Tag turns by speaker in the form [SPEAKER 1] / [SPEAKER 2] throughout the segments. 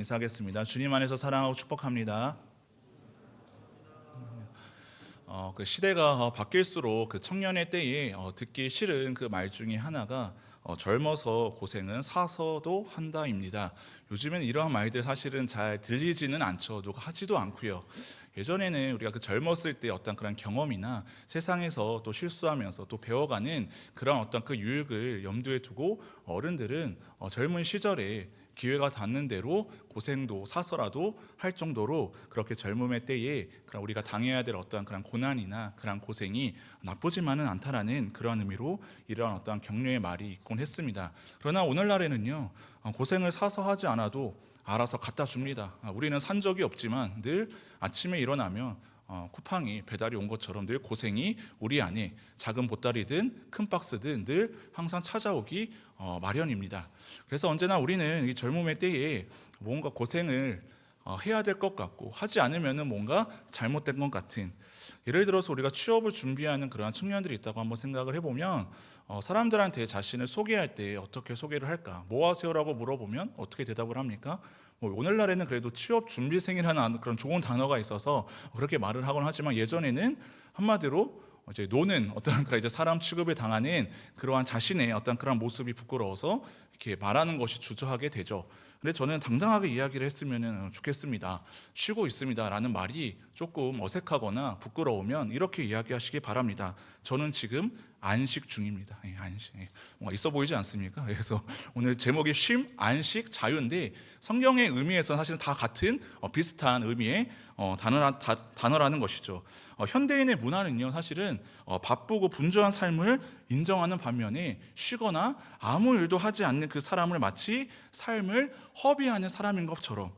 [SPEAKER 1] 인사하겠습니다. 주님 안에서 사랑하고 축복합니다. 어, 그 시대가 어, 바뀔수록 그 청년의 때에 어, 듣기 싫은 그 말 중에 하나가 어, 젊어서 고생은 사서도 한다입니다. 요즘엔 이러한 말들 사실은 잘 들리지는 않죠. 누가 하지도 않고요. 예전에는 우리가 그 젊었을 때 어떤 그런 경험이나 세상에서 또 실수하면서 또 배워가는 그런 어떤 그 유익을 염두에 두고 어른들은 어, 젊은 시절에 기회가 닿는 대로 고생도 사서라도 할 정도로 그렇게 젊음의 때에 그런 우리가 당해야 될 어떠한 그런 고난이나 그런 고생이 나쁘지만은 않다라는 그런 의미로 이러한 어떠한 격려의 말이 있곤 했습니다. 그러나 오늘날에는요 어, 고생을 사서 하지 않아도 알아서 갖다 줍니다. 아, 우리는 산 적이 없지만 늘 아침에 일어나면 어, 쿠팡이 배달이 온 것처럼 늘 고생이 우리 안에 작은 보따리든 큰 박스든 늘 항상 찾아오기 어, 마련입니다. 그래서 언제나 우리는 이 젊음의 때에 뭔가 고생을 어, 해야 될 것 같고 하지 않으면은 뭔가 잘못된 것 같은 예를 들어서 우리가 취업을 준비하는 그러한 청년들이 있다고 한번 생각을 해보면 어, 사람들한테 자신을 소개할 때 어떻게 소개를 할까? 뭐 하세요라고 물어보면 어떻게 대답을 합니까? 뭐 오늘날에는 그래도 취업 준비생이라는 그런 좋은 단어가 있어서 그렇게 말을 하곤 하지만 예전에는 한마디로 이제 노는 어떤 그런 이제 사람 취급을 당하는 그러한 자신의 어떤 그런 모습이 부끄러워서 이렇게 말하는 것이 주저하게 되죠. 근데 저는 당당하게 이야기를 했으면 좋겠습니다. 쉬고 있습니다 라는 말이 조금 어색하거나 부끄러우면 이렇게 이야기하시기 바랍니다. 저는 지금 안식 중입니다. 예, 안식. 예. 뭔가 있어 보이지 않습니까? 그래서 오늘 제목이 쉼, 안식, 자유인데 성경의 의미에서 사실은 다 같은 어, 비슷한 의미의 어, 단어라, 다, 단어라 는 것이죠. 어, 현대인의 문화는요, 사실은 어, 바쁘고 분주한 삶을 인정하는 반면에 쉬거나 아무 일도 하지 않는 그 사람을 마치 삶을 허비하는 사람인 것처럼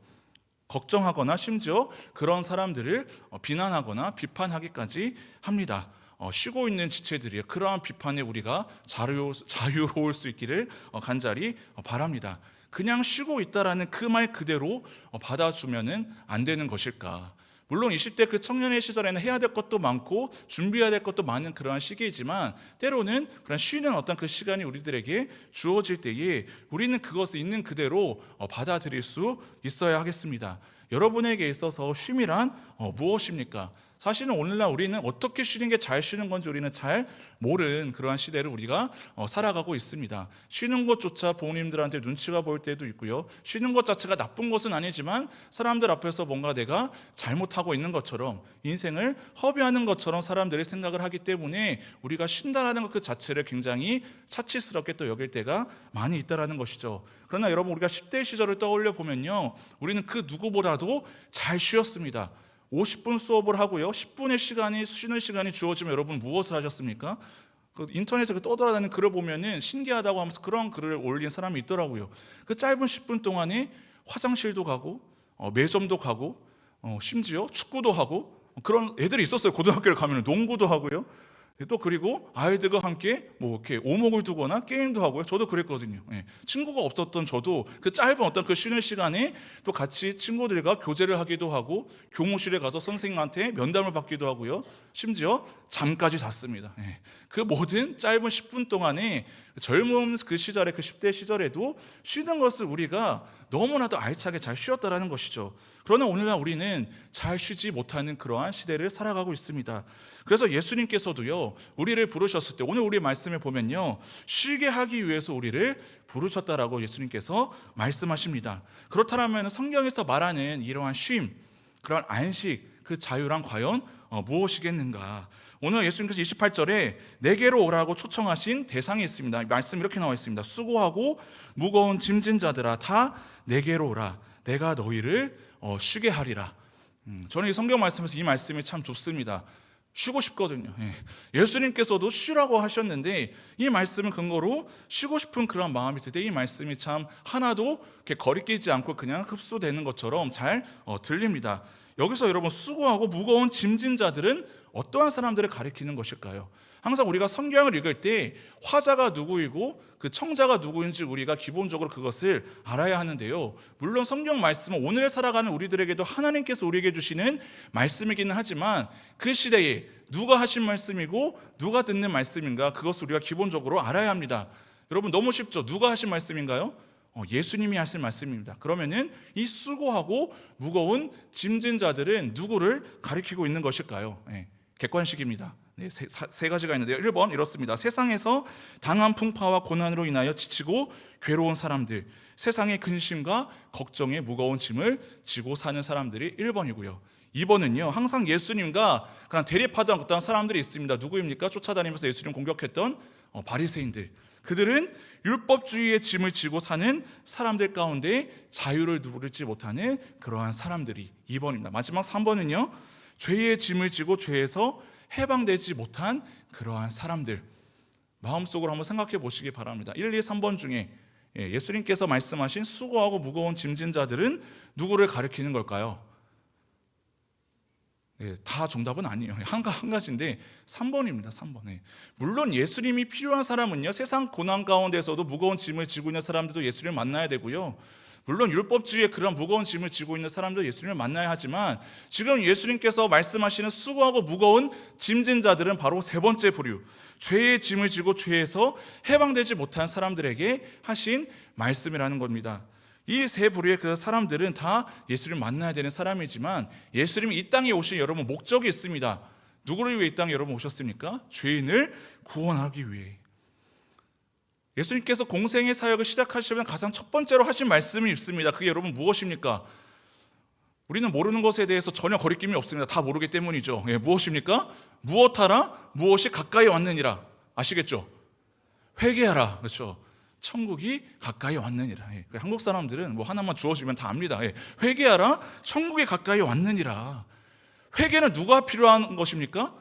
[SPEAKER 1] 걱정하거나 심지어 그런 사람들을 어, 비난하거나 비판하기까지 합니다. 어, 쉬고 있는 지체들이 그러한 비판에 우리가 자유, 자유로울 수 있기를 어, 간절히 어, 바랍니다. 그냥 쉬고 있다라는 그 말 그대로 어, 받아주면은 안 되는 것일까? 물론 20대 그 청년의 시절에는 해야 될 것도 많고 준비해야 될 것도 많은 그러한 시기이지만 때로는 그런 쉬는 어떤 그 시간이 우리들에게 주어질 때에 우리는 그것을 있는 그대로 어, 받아들일 수 있어야 하겠습니다. 여러분에게 있어서 쉼이란 어, 무엇입니까? 사실은 오늘날 우리는 어떻게 쉬는 게 잘 쉬는 건지 우리는 잘 모르는 그러한 시대를 우리가 어, 살아가고 있습니다. 쉬는 것조차 부모님들한테 눈치가 보일 때도 있고요. 쉬는 것 자체가 나쁜 것은 아니지만 사람들 앞에서 뭔가 내가 잘못하고 있는 것처럼 인생을 허비하는 것처럼 사람들이 생각을 하기 때문에 우리가 쉰다라는 것 그 자체를 굉장히 차치스럽게 또 여길 때가 많이 있다라는 것이죠. 그러나 여러분 우리가 10대 시절을 떠올려 보면요. 우리는 그 누구보다도 잘 쉬었습니다. 50분 수업을 하고요. 10분의 시간이 쉬는 시간이 주어지면 여러분 무엇을 하셨습니까? 그 인터넷에 그 떠돌아다니는 글을 보면은 신기하다고 하면서 그런 글을 올린 사람이 있더라고요. 그 짧은 10분 동안에 화장실도 가고 어, 매점도 가고 어, 심지어 축구도 하고 그런 애들이 있었어요. 고등학교를 가면 농구도 하고요. 또 그리고 아이들과 함께 뭐 이렇게 오목을 두거나 게임도 하고요. 저도 그랬거든요. 예. 친구가 없었던 저도 그 짧은 어떤 그 쉬는 시간에 또 같이 친구들과 교제를 하기도 하고 교무실에 가서 선생님한테 면담을 받기도 하고요. 심지어 잠까지 잤습니다. 예. 그 모든 짧은 10분 동안에 젊은 그 시절에 그 10대 시절에도 쉬는 것을 우리가 너무나도 알차게 잘 쉬었다라는 것이죠. 그러나 오늘날 우리는 잘 쉬지 못하는 그러한 시대를 살아가고 있습니다. 그래서 예수님께서도요, 우리를 부르셨을 때, 오늘 우리 말씀에 보면요, 쉬게 하기 위해서 우리를 부르셨다라고 예수님께서 말씀하십니다. 그렇다면 성경에서 말하는 이러한 쉼, 그런 안식, 그 자유란 과연 어, 무엇이겠는가? 오늘 예수님께서 28절에 내게로 오라고 초청하신 대상이 있습니다. 말씀 이렇게 나와 있습니다. 수고하고 무거운 짐진 자들아 다 내게로 오라. 내가 너희를 어, 쉬게 하리라. 음, 저는 이 성경 말씀에서 이 말씀이 참 좋습니다. 쉬고 싶거든요. 예. 수님께서도 쉬라고 하셨는데 이 말씀을 근거로 쉬고 싶은 그런 마음이 드는데 이 말씀이 참 하나도 이렇게 거리끼지 않고 그냥 흡수되는 것처럼 잘 어, 들립니다. 여기서 여러분 수고하고 무거운 짐진 자들은 어떠한 사람들을 가리키는 것일까요? 항상 우리가 성경을 읽을 때 화자가 누구이고 그 청자가 누구인지 우리가 기본적으로 그것을 알아야 하는데요. 물론 성경 말씀은 오늘 살아가는 우리들에게도 하나님께서 우리에게 주시는 말씀이기는 하지만 그 시대에 누가 하신 말씀이고 누가 듣는 말씀인가 그것을 우리가 기본적으로 알아야 합니다. 여러분 너무 쉽죠? 누가 하신 말씀인가요? 어, 예수님이 하실 말씀입니다. 그러면은 이 수고하고 무거운 짐진 자들은 누구를 가리키고 있는 것일까요? 예, 객관식입니다. 네, 세, 사- 세 가지가 있는데요. 1번 이렇습니다. 세상에서 당한 풍파와 고난으로 인하여 지치고 괴로운 사람들, 세상의 근심과 걱정의 무거운 짐을 지고 사는 사람들이 1번이고요. 2번은요, 항상 예수님과 그냥 대립하던 어떤 사람들이 있습니다. 누구입니까? 쫓아다니면서 예수님 공격했던 어, 바리새인들. 그들은 율법주의의 짐을 지고 사는 사람들 가운데 자유를 누리지 못하는 그러한 사람들이 2번입니다. 마지막 3번은요, 죄의 짐을 지고 죄에서 해방되지 못한 그러한 사람들. 마음속으로 한번 생각해 보시기 바랍니다. 1, 2, 3번 중에 예, 예수님께서 말씀하신 수고하고 무거운 짐진 자들은 누구를 가리키는 걸까요? 예, 다 정답은 아니에요. 한, 가- 한 가지인데 3번입니다. 3번. 예. 물론 예수님이 필요한 사람은요. 세상 고난 가운데서도 무거운 짐을 지고 있는 사람들도 예수님을 만나야 되고요. 물론 율법주의에 그런 무거운 짐을 지고 있는 사람도 예수님을 만나야 하지만 지금 예수님께서 말씀하시는 수고하고 무거운 짐진 자들은 바로 세 번째 부류. 죄의 짐을 지고 죄에서 해방되지 못한 사람들에게 하신 말씀이라는 겁니다. 이 세 부류의 그 사람들은 다 예수를 만나야 되는 사람이지만 예수님이 이 땅에 오신 여러분 목적이 있습니다. 누구를 위해 이 땅에 여러분 오셨습니까? 죄인을 구원하기 위해. 예수님께서 공생의 사역을 시작하시면 가장 첫 번째로 하신 말씀이 있습니다. 그게 여러분 무엇입니까? 우리는 모르는 것에 대해서 전혀 거리낌이 없습니다. 다 모르기 때문이죠. 예, 무엇입니까? 무엇하라? 무엇이 가까이 왔느니라. 아시겠죠? 회개하라. 그렇죠? 천국이 가까이 왔느니라. 예, 그래, 한국 사람들은 뭐 하나만 주어주면 다 압니다. 예, 회개하라. 천국이 가까이 왔느니라. 회개는 누가 필요한 것입니까?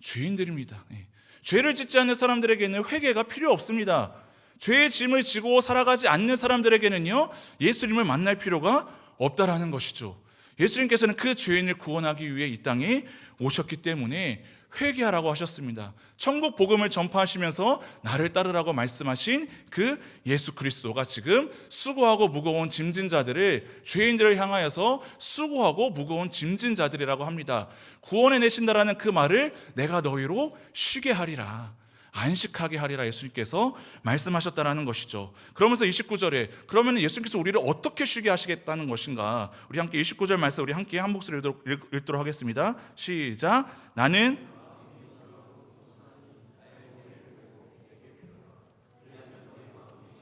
[SPEAKER 1] 죄인들입니다. 예. 죄를 짓지 않는 사람들에게는 회개가 필요 없습니다. 죄의 짐을 지고 살아가지 않는 사람들에게는요, 예수님을 만날 필요가 없다라는 것이죠. 예수님께서는 그 죄인을 구원하기 위해 이 땅에 오셨기 때문에 회개하라고 하셨습니다. 천국 복음을 전파하시면서 나를 따르라고 말씀하신 그 예수 그리스도가 지금 수고하고 무거운 짐진 자들을 죄인들을 향하여서 수고하고 무거운 짐진 자들이라고 합니다. 구원해 내신다라는 그 말을 내가 너희로 쉬게 하리라. 안식하게 하리라 예수님께서 말씀하셨다라는 것이죠. 그러면서 29절에 그러면 예수님께서 우리를 어떻게 쉬게 하시겠다는 것인가? 우리 함께 29절 말씀 우리 함께 한 목소리 읽도록, 읽도록 하겠습니다. 시작. 나는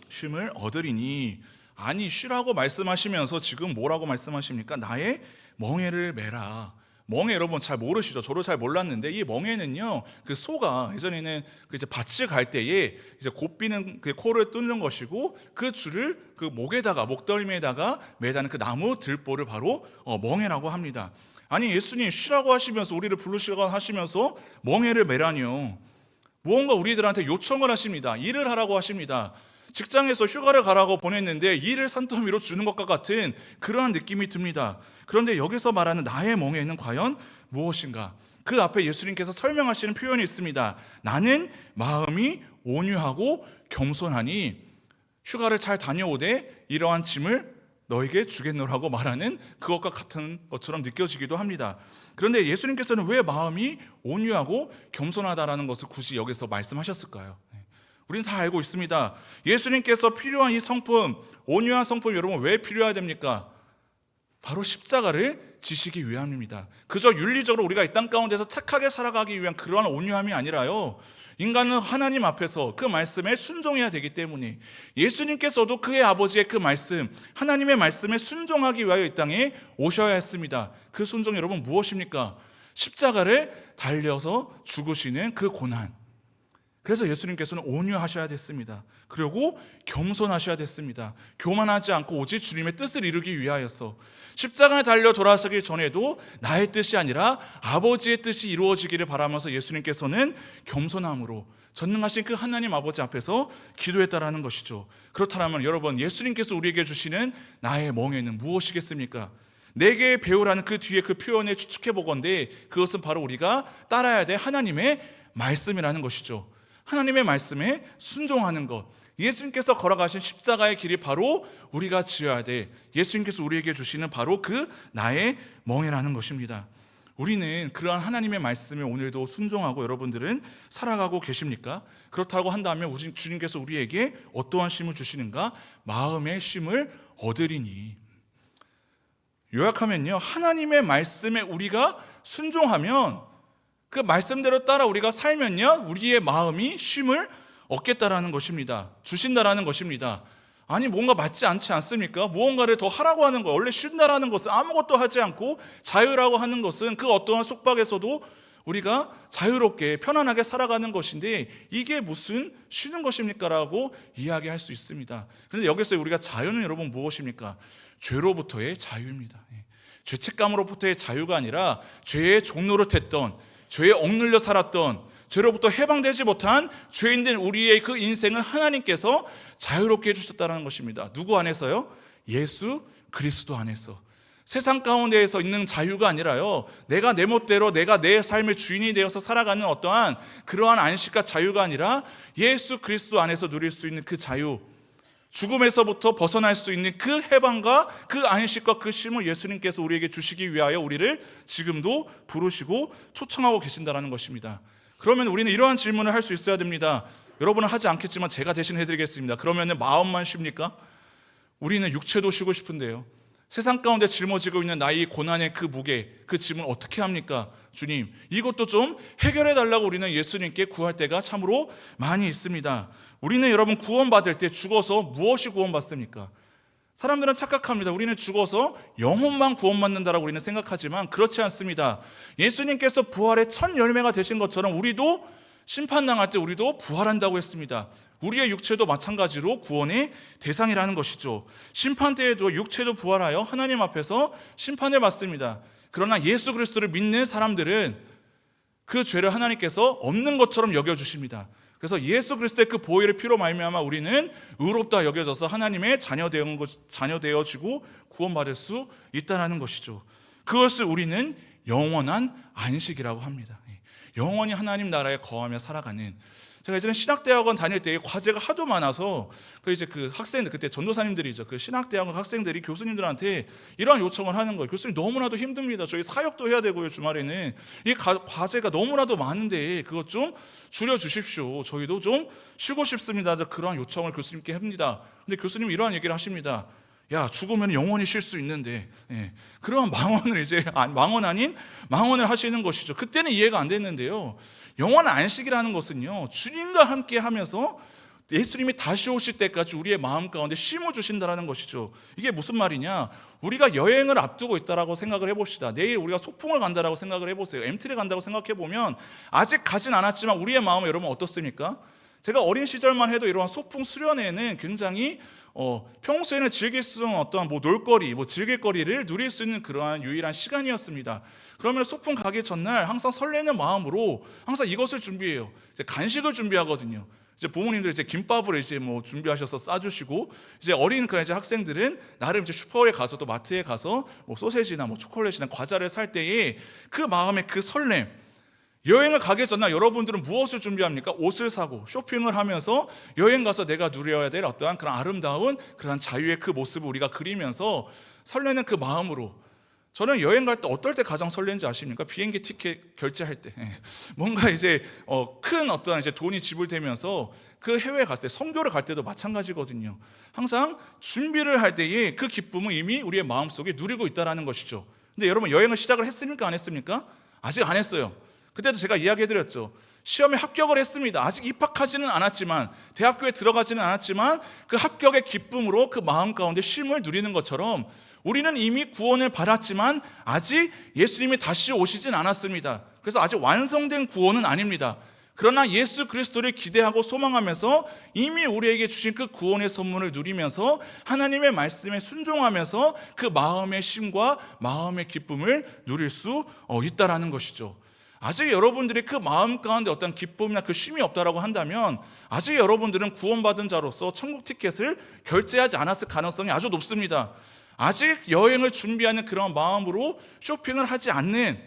[SPEAKER 1] 쉼을 얻으리니 아니 쉬라고 말씀하시면서 지금 뭐라고 말씀하십니까? 나의 멍에를 메라. 멍에 여러분 잘 모르시죠? 저도 잘 몰랐는데 이 멍에는요 그 소가 예전에는 그 이제 밭을 갈 때에 이제 곱비는 그 코를 뚫는 것이고 그 줄을 그 목에다가 목덜미에다가 매다는 그 나무 들보를 바로 어, 멍에라고 합니다. 아니 예수님 쉬라고 하시면서 우리를 부르시라고 하시면서 멍에를 메라니요. 무언가 우리들한테 요청을 하십니다. 일을 하라고 하십니다. 직장에서 휴가를 가라고 보냈는데 일을 산더미로 주는 것과 같은 그러한 느낌이 듭니다. 그런데 여기서 말하는 나의 멍에는 과연 무엇인가? 그 앞에 예수님께서 설명하시는 표현이 있습니다. 나는 마음이 온유하고 겸손하니 휴가를 잘 다녀오되 이러한 짐을 너에게 주겠노라고 말하는 그것과 같은 것처럼 느껴지기도 합니다. 그런데 예수님께서는 왜 마음이 온유하고 겸손하다라는 것을 굳이 여기서 말씀하셨을까요? 네. 우리는 다 알고 있습니다. 예수님께서 필요한 이 성품, 온유한 성품 여러분 왜 필요해야 됩니까? 바로 십자가를 지시기 위함입니다. 그저 윤리적으로 우리가 이 땅 가운데서 착하게 살아가기 위한 그러한 온유함이 아니라요. 인간은 하나님 앞에서 그 말씀에 순종해야 되기 때문에 예수님께서도 그의 아버지의 그 말씀, 하나님의 말씀에 순종하기 위하여 이 땅에 오셔야 했습니다. 그 순종 여러분 무엇입니까? 십자가를 달려서 죽으시는 그 고난. 그래서 예수님께서는 온유하셔야 됐습니다. 그리고 겸손하셔야 됐습니다. 교만하지 않고 오직 주님의 뜻을 이루기 위하여서 십자가에 달려 돌아서기 전에도 나의 뜻이 아니라 아버지의 뜻이 이루어지기를 바라면서 예수님께서는 겸손함으로 전능하신 그 하나님 아버지 앞에서 기도했다라는 것이죠. 그렇다면 여러분 예수님께서 우리에게 주시는 나의 멍에는 무엇이겠습니까? 내게 배우라는 그 뒤에 그 표현을 추측해 보건데 그것은 바로 우리가 따라야 될 하나님의 말씀이라는 것이죠. 하나님의 말씀에 순종하는 것. 예수님께서 걸어가신 십자가의 길이 바로 우리가 지어야 돼. 예수님께서 우리에게 주시는 바로 그 나의 멍이라는 것입니다. 우리는 그러한 하나님의 말씀에 오늘도 순종하고 여러분들은 살아가고 계십니까? 그렇다고 한다면 주님께서 우리에게 어떠한 쉼을 주시는가? 마음의 쉼을 얻으리니. 요약하면요. 하나님의 말씀에 우리가 순종하면 그 말씀대로 따라 우리가 살면요. 우리의 마음이 쉼을 얻겠다라는 것입니다. 주신다라는 것입니다. 아니 뭔가 맞지 않지 않습니까? 무언가를 더 하라고 하는 거 원래 쉰다라는 것은 아무것도 하지 않고 자유라고 하는 것은 그 어떠한 속박에서도 우리가 자유롭게 편안하게 살아가는 것인데 이게 무슨 쉬는 것입니까 라고 이야기할 수 있습니다. 그런데 여기서 우리가 자유는 여러분 무엇입니까? 죄로부터의 자유입니다. 예. 죄책감으로부터의 자유가 아니라 죄의 종로를 탔던 죄에 억눌려 살았던 죄로부터 해방되지 못한 죄인된 우리의 그 인생을 하나님께서 자유롭게 해주셨다는 것입니다. 누구 안에서요? 예수 그리스도 안에서. 세상 가운데에서 있는 자유가 아니라요. 내가 내 멋대로 내가 내 삶의 주인이 되어서 살아가는 어떠한 그러한 안식과 자유가 아니라 예수 그리스도 안에서 누릴 수 있는 그 자유. 죽음에서부터 벗어날 수 있는 그 해방과 그 안식과 그 쉼을 예수님께서 우리에게 주시기 위하여 우리를 지금도 부르시고 초청하고 계신다는 것입니다. 그러면 우리는 이러한 질문을 할 수 있어야 됩니다. 여러분은 하지 않겠지만 제가 대신 해드리겠습니다. 그러면 마음만 쉽니까? 우리는 육체도 쉬고 싶은데요. 세상 가운데 짊어지고 있는 나의 고난의 그 무게, 그 짐을 어떻게 합니까? 주님, 이것도 좀 해결해 달라고 우리는 예수님께 구할 때가 참으로 많이 있습니다. 우리는 여러분 구원받을 때 죽어서 무엇이 구원받습니까? 사람들은 착각합니다. 우리는 죽어서 영혼만 구원받는다라고 우리는 생각하지만 그렇지 않습니다. 예수님께서 부활의 첫 열매가 되신 것처럼 우리도 심판당할 때 우리도 부활한다고 했습니다. 우리의 육체도 마찬가지로 구원의 대상이라는 것이죠. 심판 때에도 육체도 부활하여 하나님 앞에서 심판을 받습니다. 그러나 예수 그리스도를 믿는 사람들은 그 죄를 하나님께서 없는 것처럼 여겨 주십니다. 그래서 예수 그리스도의 그 보혈의 피로 말미암아 우리는 의롭다 여겨져서 하나님의 자녀 되어 자녀 되어지고 구원받을 수 있다라는 것이죠. 그것을 우리는 영원한 안식이라고 합니다. 영원히 하나님 나라에 거하며 살아가는 제가 예전에 신학대학원 다닐 때 과제가 하도 많아서 그 이제 그 학생들 그때 전도사님들이죠 그 신학대학원 학생들이 교수님들한테 이러한 요청을 하는 거예요. 교수님 너무나도 힘듭니다. 저희 사역도 해야 되고요 주말에는 이 가, 과제가 너무나도 많은데 그것 좀 줄여 주십시오. 저희도 좀 쉬고 싶습니다. 그러한 요청을 교수님께 합니다. 근데 교수님 이러한 얘기를 하십니다. 야 죽으면 영원히 쉴 수 있는데 예. 그러한 망언을 이제 망언 아닌 망언을 하시는 것이죠. 그때는 이해가 안 됐는데요. 영원한 안식이라는 것은요 주님과 함께 하면서 예수님이 다시 오실 때까지 우리의 마음 가운데 심어 주신다라는 것이죠. 이게 무슨 말이냐? 우리가 여행을 앞두고 있다라고 생각을 해봅시다. 내일 우리가 소풍을 간다라고 생각을 해보세요. MT를 간다고 생각해 보면 아직 가진 않았지만 우리의 마음은 여러분 어떻습니까? 제가 어린 시절만 해도 이러한 소풍 수련회는 굉장히 어, 평소에는 즐길 수 있는 어떤 뭐 놀거리, 뭐 즐길 거리를 누릴 수 있는 그러한 유일한 시간이었습니다. 그러면 소풍 가기 전날 항상 설레는 마음으로 항상 이것을 준비해요. 이제 간식을 준비하거든요. 이제 부모님들 이제 김밥을 이제 뭐 준비하셔서 싸주시고 이제 어린 그 이제 학생들은 나름 이제 슈퍼에 가서 또 마트에 가서 뭐 소세지나 뭐 초콜릿이나 과자를 살 때에 그 마음의 그 설렘 여행을 가기 전날 여러분들은 무엇을 준비합니까? 옷을 사고 쇼핑을 하면서 여행 가서 내가 누려야 될 어떠한 그런 아름다운 그런 자유의 그 모습을 우리가 그리면서 설레는 그 마음으로 저는 여행 갈 때 어떨 때 가장 설렌지 아십니까? 비행기 티켓 결제할 때 예. 뭔가 이제 어, 큰 어떠한 이제 돈이 지불되면서 그 해외에 갔을 때 성교를 갈 때도 마찬가지거든요. 항상 준비를 할 때에 그 기쁨은 이미 우리의 마음 속에 누리고 있다라는 것이죠. 근데 여러분 여행을 시작을 했습니까? 안 했습니까? 아직 안 했어요. 그때도 제가 이야기해드렸죠. 시험에 합격을 했습니다. 아직 입학하지는 않았지만, 대학교에 들어가지는 않았지만, 그 합격의 기쁨으로 그 마음 가운데 쉼을 누리는 것처럼 우리는 이미 구원을 받았지만, 아직 예수님이 다시 오시진 않았습니다. 그래서 아직 완성된 구원은 아닙니다. 그러나 예수 그리스도를 기대하고 소망하면서 이미 우리에게 주신 그 구원의 선물을 누리면서 하나님의 말씀에 순종하면서 그 마음의 쉼과 마음의 기쁨을 누릴 수 어, 있다라는 것이죠. 아직 여러분들이 그 마음 가운데 어떤 기쁨이나 그 쉼이 없다라고 한다면 아직 여러분들은 구원받은 자로서 천국 티켓을 결제하지 않았을 가능성이 아주 높습니다. 아직 여행을 준비하는 그런 마음으로 쇼핑을 하지 않는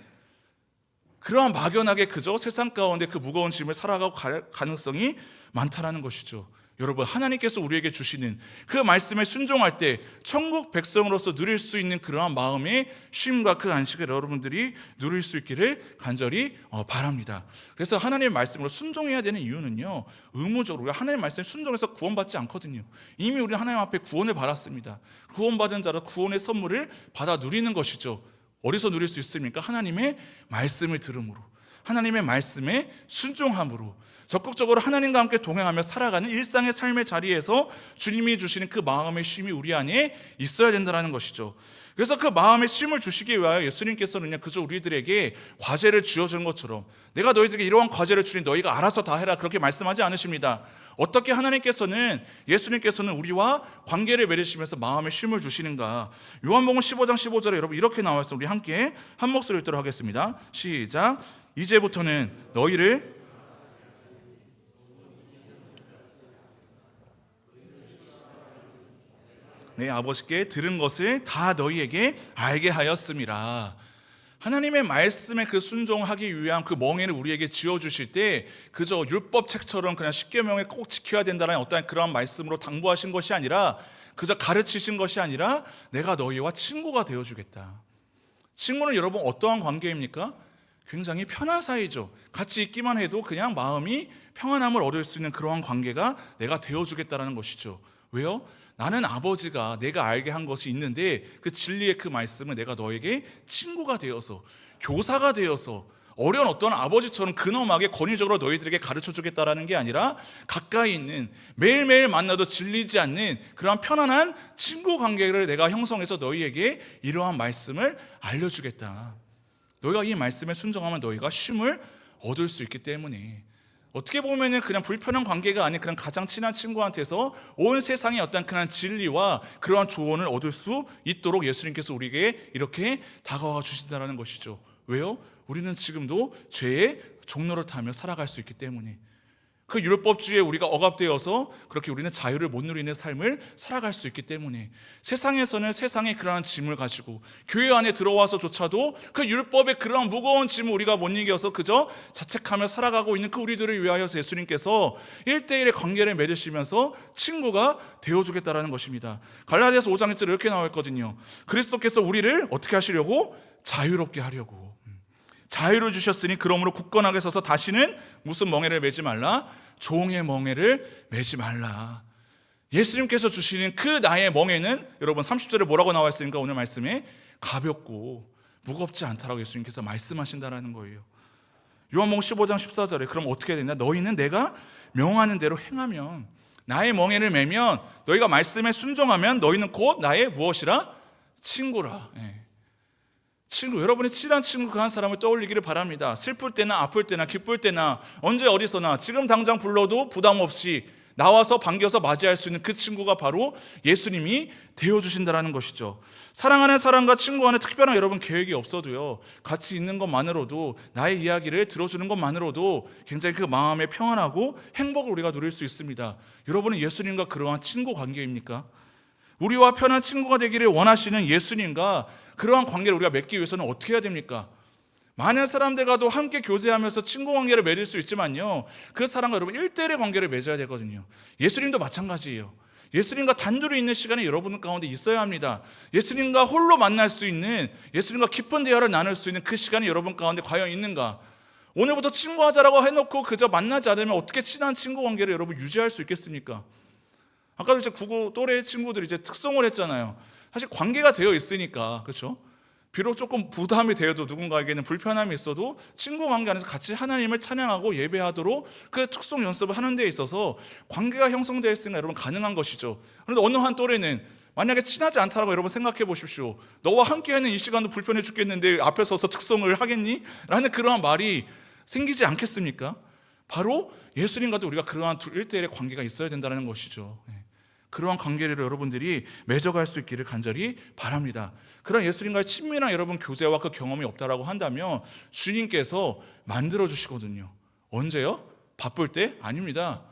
[SPEAKER 1] 그러한 막연하게 그저 세상 가운데 그 무거운 짐을 살아가고 갈 가능성이 많다라는 것이죠. 여러분 하나님께서 우리에게 주시는 그 말씀에 순종할 때 천국 백성으로서 누릴 수 있는 그러한 마음의 쉼과 그 안식을 여러분들이 누릴 수 있기를 간절히 어, 바랍니다. 그래서 하나님의 말씀으로 순종해야 되는 이유는요. 의무적으로 하나님의 말씀에 순종해서 구원받지 않거든요. 이미 우리는 하나님 앞에 구원을 받았습니다. 구원받은 자로 구원의 선물을 받아 누리는 것이죠. 어디서 누릴 수 있습니까? 하나님의 말씀을 들음으로. 하나님의 말씀에 순종함으로 적극적으로 하나님과 함께 동행하며 살아가는 일상의 삶의 자리에서 주님이 주시는 그 마음의 쉼이 우리 안에 있어야 된다는 것이죠. 그래서 그 마음의 쉼을 주시기 위하여 예수님께서는요, 그저 우리들에게 과제를 쥐어준 것처럼 내가 너희들에게 이러한 과제를 주니 너희가 알아서 다 해라 그렇게 말씀하지 않으십니다. 어떻게 하나님께서는 예수님께서는 우리와 관계를 맺으시면서 마음의 쉼을 주시는가? 요한복음 15장 15절에 여러분 이렇게 나와 있어 우리 함께 한 목소리 읽도록 하겠습니다. 시작. 이제부터는 너희를 내 아버지께 들은 것을 다 너희에게 알게 하였음이라. 하나님의 말씀에 그 순종하기 위한 그 멍에를 우리에게 지어 주실 때 그저 율법 책처럼 그냥 십계명에 꼭 지켜야 된다는 어떤 그런 말씀으로 당부하신 것이 아니라 그저 가르치신 것이 아니라 내가 너희와 친구가 되어 주겠다. 친구는 여러분 어떠한 관계입니까? 굉장히 편한 사이죠. 같이 있기만 해도 그냥 마음이 평안함을 얻을 수 있는 그러한 관계가 내가 되어 주겠다라는 것이죠. 왜요? 나는 아버지가 내가 알게 한 것이 있는데 그 진리의 그 말씀은 내가 너에게 친구가 되어서 교사가 되어서 어려운 어떤 아버지처럼 근엄하게 권위적으로 너희들에게 가르쳐 주겠다라는 게 아니라 가까이 있는 매일매일 만나도 질리지 않는 그러한 편안한 친구 관계를 내가 형성해서 너희에게 이러한 말씀을 알려주겠다. 너희가 이 말씀에 순종하면 너희가 쉼을 얻을 수 있기 때문에 어떻게 보면은 그냥 불편한 관계가 아닌 그냥 가장 친한 친구한테서 온 세상의 어떤 그런 진리와 그러한 조언을 얻을 수 있도록 예수님께서 우리에게 이렇게 다가와 주신다는 것이죠. 왜요? 우리는 지금도 죄의 종로를 타며 살아갈 수 있기 때문에 그 율법주의에 우리가 억압되어서 그렇게 우리는 자유를 못 누리는 삶을 살아갈 수 있기 때문에 세상에서는 세상의 그러한 짐을 가지고 교회 안에 들어와서조차도 그 율법의 그러한 무거운 짐을 우리가 못 이겨서 그저 자책하며 살아가고 있는 그 우리들을 위하여 예수님께서 1대1의 관계를 맺으시면서 친구가 되어주겠다라는 것입니다. 갈라디아서 5장 1절에 이렇게 나와 있거든요. 그리스도께서 우리를 어떻게 하시려고? 자유롭게 하려고. 자유를 주셨으니 그러므로 굳건하게 서서 다시는 무슨 멍에를 매지 말라? 종의 멍에를 매지 말라. 예수님께서 주시는 그 나의 멍에는 여러분 30절에 뭐라고 나와 있습니까 오늘 말씀에 가볍고 무겁지 않다라고 예수님께서 말씀하신다라는 거예요. 요한복음 15장 14절에 그럼 어떻게 되냐? 너희는 내가 명하는 대로 행하면 나의 멍에를 매면 너희가 말씀에 순종하면 너희는 곧 나의 무엇이라? 친구라. 예. 친구, 여러분의 친한 친구 그 한 사람을 떠올리기를 바랍니다. 슬플 때나 아플 때나 기쁠 때나 언제 어디서나 지금 당장 불러도 부담 없이 나와서 반겨서 맞이할 수 있는 그 친구가 바로 예수님이 되어주신다라는 것이죠. 사랑하는 사람과 친구와는 특별한 여러분 계획이 없어도요. 같이 있는 것만으로도 나의 이야기를 들어주는 것만으로도 굉장히 그 마음에 평안하고 행복을 우리가 누릴 수 있습니다. 여러분은 예수님과 그러한 친구 관계입니까? 우리와 편한 친구가 되기를 원하시는 예수님과 그러한 관계를 우리가 맺기 위해서는 어떻게 해야 됩니까? 많은 사람들과도 함께 교제하면서 친구 관계를 맺을 수 있지만요. 그 사람과 여러분 1대1의 관계를 맺어야 되거든요. 예수님도 마찬가지예요. 예수님과 단둘이 있는 시간이 여러분 가운데 있어야 합니다. 예수님과 홀로 만날 수 있는, 예수님과 깊은 대화를 나눌 수 있는 그 시간이 여러분 가운데 과연 있는가? 오늘부터 친구하자라고 해놓고 그저 만나지 않으면 어떻게 친한 친구 관계를 여러분 유지할 수 있겠습니까? 아까도 이제 구구 또래 친구들이 이제 특성을 했잖아요. 사실 관계가 되어 있으니까 그렇죠. 비록 조금 부담이 되어도 누군가에게는 불편함이 있어도 친구 관계 안에서 같이 하나님을 찬양하고 예배하도록 그 특성 연습을 하는 데 있어서 관계가 형성되어 있으니까 여러분 가능한 것이죠. 그런데 어느 한 또래는 만약에 친하지 않다라고 여러분 생각해 보십시오. 너와 함께하는 이 시간도 불편해 죽겠는데 앞에 서서 특성을 하겠니? 라는 그러한 말이 생기지 않겠습니까? 바로 예수님과도 우리가 그러한 일대일의 관계가 있어야 된다는 것이죠. 예. 그러한 관계를 여러분들이 맺어갈 수 있기를 간절히 바랍니다. 그런 예수님과의 친밀한 여러분 교제와 그 경험이 없다라고 한다면 주님께서 만들어 주시거든요. 언제요? 바쁠 때? 아닙니다.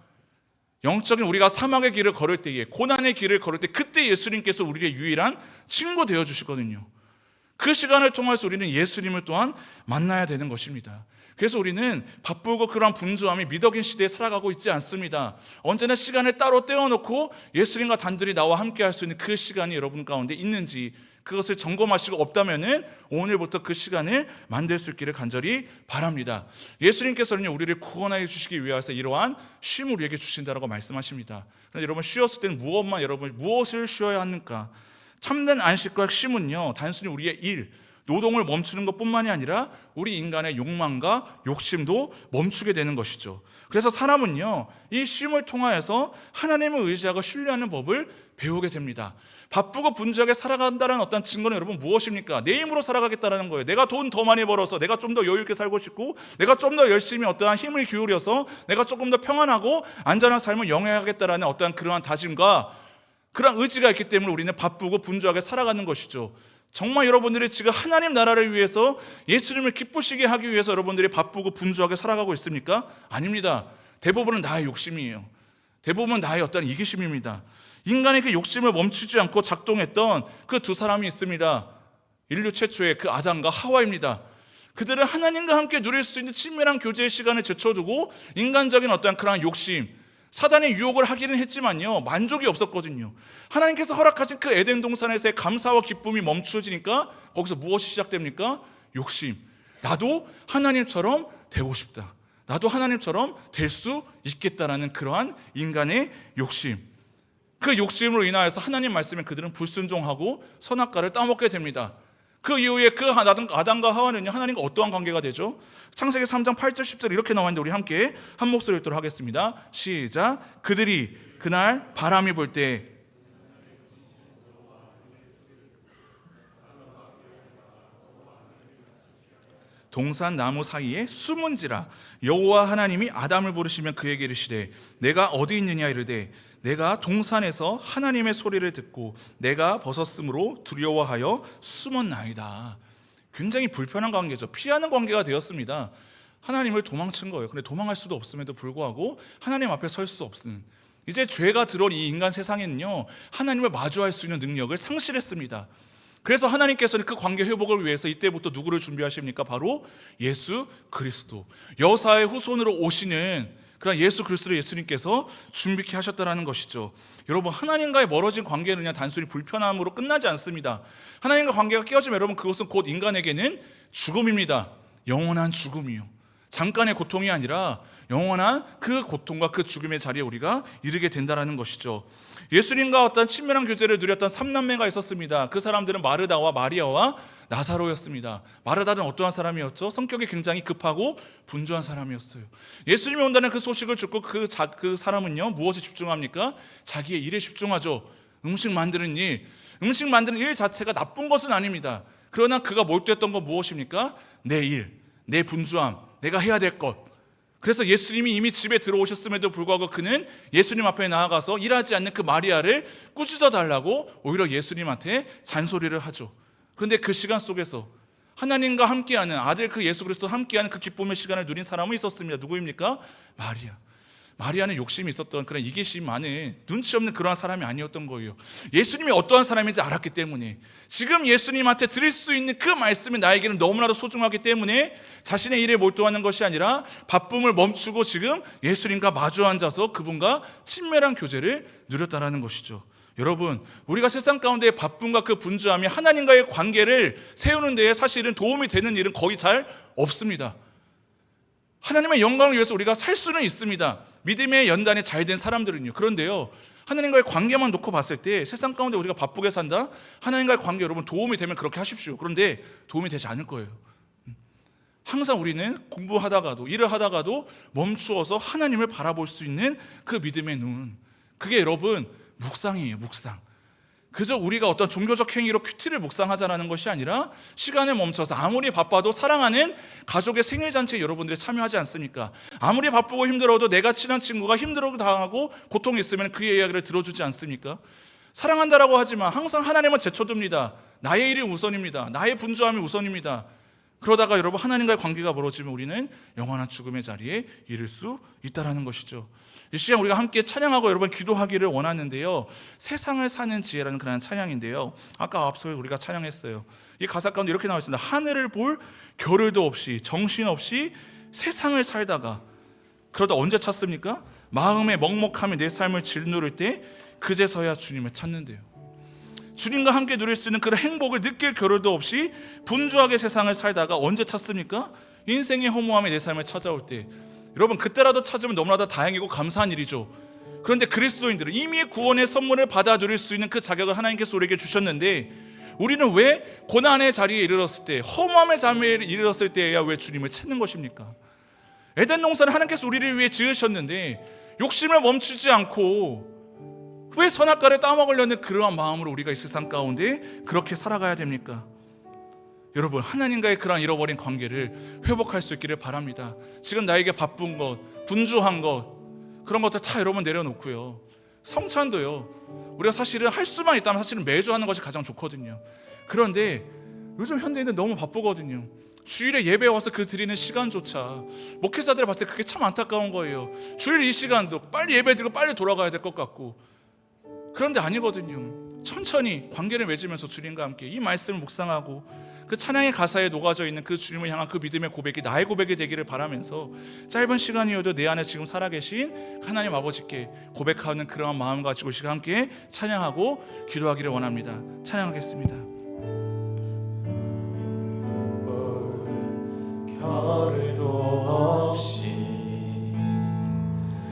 [SPEAKER 1] 영적인 우리가 사막의 길을 걸을 때에 고난의 길을 걸을 때 그때 예수님께서 우리의 유일한 친구 되어 주시거든요. 그 시간을 통해서 우리는 예수님을 또한 만나야 되는 것입니다. 그래서 우리는 바쁘고 그러한 분주함이 미덕인 시대에 살아가고 있지 않습니다. 언제나 시간을 따로 떼어놓고 예수님과 단둘이 나와 함께 할 수 있는 그 시간이 여러분 가운데 있는지 그것을 점검하시고 없다면은 오늘부터 그 시간을 만들 수 있기를 간절히 바랍니다. 예수님께서는 우리를 구원하여 주시기 위해서 이러한 쉼을 우리에게 주신다라고 말씀하십니다. 그런데 여러분 쉬었을 때는 무엇만 여러분 무엇을 쉬어야 합니까? 참된 안식과 쉼은요 단순히 우리의 일 노동을 멈추는 것뿐만이 아니라 우리 인간의 욕망과 욕심도 멈추게 되는 것이죠. 그래서 사람은요 이 쉼을 통하여서 하나님을 의지하고 신뢰하는 법을 배우게 됩니다. 바쁘고 분주하게 살아간다는 어떤 증거는 여러분 무엇입니까? 내 힘으로 살아가겠다는 거예요. 내가 돈 더 많이 벌어서 내가 좀 더 여유 있게 살고 싶고 내가 좀 더 열심히 어떠한 힘을 기울여서 내가 조금 더 평안하고 안전한 삶을 영위하겠다라는 어떠한 그러한 다짐과 그런 의지가 있기 때문에 우리는 바쁘고 분주하게 살아가는 것이죠. 정말 여러분들이 지금 하나님 나라를 위해서 예수님을 기쁘시게 하기 위해서 여러분들이 바쁘고 분주하게 살아가고 있습니까? 아닙니다. 대부분은 나의 욕심이에요. 대부분은 나의 어떤 이기심입니다. 인간의 그 욕심을 멈추지 않고 작동했던 그 두 사람이 있습니다. 인류 최초의 그 아담과 하와입니다. 그들은 하나님과 함께 누릴 수 있는 친밀한 교제의 시간을 제쳐두고 인간적인 어떠한 그러한 욕심, 사단의 유혹을 하기는 했지만요 만족이 없었거든요. 하나님께서 허락하신 그 에덴 동산에서의 감사와 기쁨이 멈추어지니까 거기서 무엇이 시작됩니까? 욕심. 나도 하나님처럼 되고 싶다. 나도 하나님처럼 될 수 있겠다라는 그러한 인간의 욕심. 그 욕심으로 인하여서 하나님 말씀에 그들은 불순종하고 선악과를 따먹게 됩니다. 그 이후에 그 아담과 하와는요 하나님과 어떠한 관계가 되죠? 창세기 3장 8절 10절 이렇게 나와 있는데 우리 함께 한 목소리 읽도록 하겠습니다. 시작. 그들이 그날 바람이 불 때 동산 나무 사이에 숨은지라 여호와 하나님이 아담을 부르시면 그에게 이르시되 내가 어디 있느냐 이르되 내가 동산에서 하나님의 소리를 듣고 내가 벗었으므로 두려워하여 숨었나이다. 굉장히 불편한 관계죠. 피하는 관계가 되었습니다. 하나님을 도망친 거예요. 근데 도망할 수도 없음에도 불구하고 하나님 앞에 설 수 없는 이제 죄가 들어온 이 인간 세상에는요 하나님을 마주할 수 있는 능력을 상실했습니다. 그래서 하나님께서는 그 관계 회복을 위해서 이때부터 누구를 준비하십니까? 바로 예수 그리스도 여사의 후손으로 오시는 그런 예수 그리스도를 예수님께서 준비케 하셨다라는 것이죠. 여러분 하나님과의 멀어진 관계는 그냥 단순히 불편함으로 끝나지 않습니다. 하나님과 관계가 깨어지면 여러분 그것은 곧 인간에게는 죽음입니다. 영원한 죽음이요. 잠깐의 고통이 아니라 영원한 그 고통과 그 죽음의 자리에 우리가 이르게 된다라는 것이죠. 예수님과 어떤 친밀한 교제를 누렸던 삼남매가 있었습니다. 그 사람들은 마르다와 마리아와 나사로였습니다. 마르다는 어떠한 사람이었죠? 성격이 굉장히 급하고 분주한 사람이었어요. 예수님이 온다는 그 소식을 듣고 그, 자, 그 사람은요, 무엇에 집중합니까? 자기의 일에 집중하죠. 음식 만드는 일. 음식 만드는 일 자체가 나쁜 것은 아닙니다. 그러나 그가 몰두했던 건 무엇입니까? 내 일, 내 분주함, 내가 해야 될 것. 그래서 예수님이 이미 집에 들어오셨음에도 불구하고 그는 예수님 앞에 나아가서 일하지 않는 그 마리아를 꾸짖어 달라고 오히려 예수님한테 잔소리를 하죠. 그런데 그 시간 속에서 하나님과 함께하는 아들 그 예수 그리스도 함께하는 그 기쁨의 시간을 누린 사람은 있었습니다. 누구입니까? 마리아. 마리아는 욕심이 있었던 그런 이기심 많은 눈치 없는 그러한 사람이 아니었던 거예요. 예수님이 어떠한 사람인지 알았기 때문에 지금 예수님한테 드릴 수 있는 그 말씀이 나에게는 너무나도 소중하기 때문에 자신의 일에 몰두하는 것이 아니라 바쁨을 멈추고 지금 예수님과 마주 앉아서 그분과 친밀한 교제를 누렸다라는 것이죠. 여러분, 우리가 세상 가운데 바쁨과 그 분주함이 하나님과의 관계를 세우는 데에 사실은 도움이 되는 일은 거의 잘 없습니다. 하나님의 영광을 위해서 우리가 살 수는 있습니다. 믿음의 연단에 잘 된 사람들은요. 그런데요. 하나님과의 관계만 놓고 봤을 때 세상 가운데 우리가 바쁘게 산다? 하나님과의 관계 여러분 도움이 되면 그렇게 하십시오. 그런데 도움이 되지 않을 거예요. 항상 우리는 공부하다가도 일을 하다가도 멈추어서 하나님을 바라볼 수 있는 그 믿음의 눈. 그게 여러분 묵상이에요, 묵상. 그저 우리가 어떤 종교적 행위로 큐티를 묵상하자라는 것이 아니라 시간을 멈춰서 아무리 바빠도 사랑하는 가족의 생일 잔치에 여러분들이 참여하지 않습니까? 아무리 바쁘고 힘들어도 내가 친한 친구가 힘들어 당하고 고통이 있으면 그의 이야기를 들어주지 않습니까? 사랑한다라고 하지만 항상 하나님은 제쳐둡니다. 나의 일이 우선입니다. 나의 분주함이 우선입니다. 그러다가 여러분 하나님과의 관계가 멀어지면 우리는 영원한 죽음의 자리에 이를 수 있다라는 것이죠. 이 시간 우리가 함께 찬양하고 여러분 기도하기를 원하는데요. 세상을 사는 지혜라는 그런 찬양인데요. 아까 앞서 우리가 찬양했어요. 이 가사 가운데 이렇게 나와 있습니다. 하늘을 볼 겨를도 없이 정신없이 세상을 살다가 그러다 언제 찾습니까? 마음의 먹먹함이 내 삶을 짓누를 때 그제서야 주님을 찾는데요. 주님과 함께 누릴 수 있는 그런 행복을 느낄 겨를도 없이 분주하게 세상을 살다가 언제 찾습니까? 인생의 허무함이 내 삶을 찾아올 때 여러분 그때라도 찾으면 너무나도 다행이고 감사한 일이죠. 그런데 그리스도인들은 이미 구원의 선물을 받아 누릴 수 있는 그 자격을 하나님께서 우리에게 주셨는데 우리는 왜 고난의 자리에 이르렀을 때 허무함의 자리에 이르렀을 때야 왜 주님을 찾는 것입니까? 에덴 농사를 하나님께서 우리를 위해 지으셨는데 욕심을 멈추지 않고 왜 선악과를 따먹으려는 그러한 마음으로 우리가 이 세상 가운데 그렇게 살아가야 됩니까? 여러분 하나님과의 그러한 잃어버린 관계를 회복할 수 있기를 바랍니다. 지금 나에게 바쁜 것, 분주한 것 그런 것들 다 여러분 내려놓고요. 성찬도요. 우리가 사실은 할 수만 있다면 사실은 매주 하는 것이 가장 좋거든요. 그런데 요즘 현대인은 너무 바쁘거든요. 주일에 예배 와서 그 드리는 시간조차 목회자들 봤을 때 그게 참 안타까운 거예요. 주일 이 시간도 빨리 예배 드리고 빨리 돌아가야 될 것 같고 그런데 아니거든요. 천천히 관계를 맺으면서 주님과 함께 이 말씀을 묵상하고 그 찬양의 가사에 녹아져 있는 그 주님을 향한 그 믿음의 고백이 나의 고백이 되기를 바라면서 짧은 시간이어도 내 안에 지금 살아계신 하나님 아버지께 고백하는 그러한 마음 가지고 시간 함께 찬양하고 기도하기를 원합니다. 찬양하겠습니다.
[SPEAKER 2] 겨를도